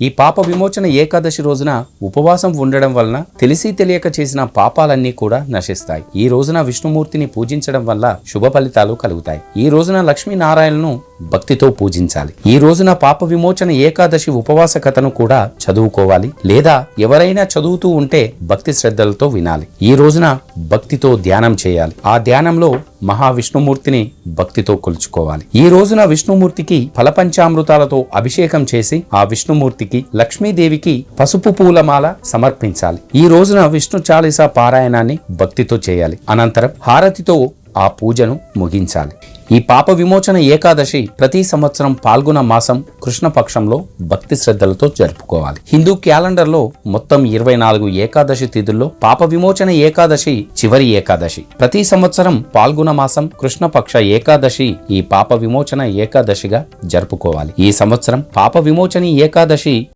ఈ పాప విమోచన ఏకాదశి రోజున ఉపవాసం ఉండడం వలన తెలిసి తెలియక చేసిన పాపాలన్నీ కూడా నశిస్తాయి. ఈ రోజున విష్ణుమూర్తిని పూజించడం వల్ల శుభ ఫలితాలు కలుగుతాయి. ఈ రోజున లక్ష్మీనారాయణను భక్తితో పూజించాలి. ఈ రోజున పాప విమోచన ఏకాదశి ఉపవాస కథను కూడా చదువుకోవాలి. లేదా ఎవరైనా చదువుతూ ఉంటే భక్తి శ్రద్ధలతో వినాలి. ఈ రోజున భక్తితో ధ్యానం చేయాలి. ఆ ధ్యానంలో మహావిష్ణుమూర్తిని భక్తితో కొలుచుకోవాలి. ఈ రోజున విష్ణుమూర్తికి ఫలపంచామృతాలతో అభిషేకం చేసి ఆ విష్ణుమూర్తికి లక్ష్మీదేవికి పసుపు పూలమాల సమర్పించాలి. ఈ రోజున విష్ణు చాలీసా పారాయణాన్ని భక్తితో చేయాలి. అనంతరం హారతితో ఆ పూజను ముగించాలి. ఈ పాప విమోచన ఏకాదశి ప్రతి సంవత్సరం పాల్గొన మాసం కృష్ణపక్షంలో భక్తి శ్రద్ధలతో జరుపుకోవాలి. హిందూ క్యాలెండర్లో మొత్తం ఇరవై నాలుగు ఏకాదశి తిథుల్లో పాప విమోచన ఏకాదశి చివరి ఏకాదశి. ప్రతి సంవత్సరం పాల్గొన మాసం కృష్ణపక్ష ఏకాదశి ఈ పాప విమోచన ఏకాదశిగా జరుపుకోవాలి. ఈ సంవత్సరం పాప విమోచని ఏకాదశి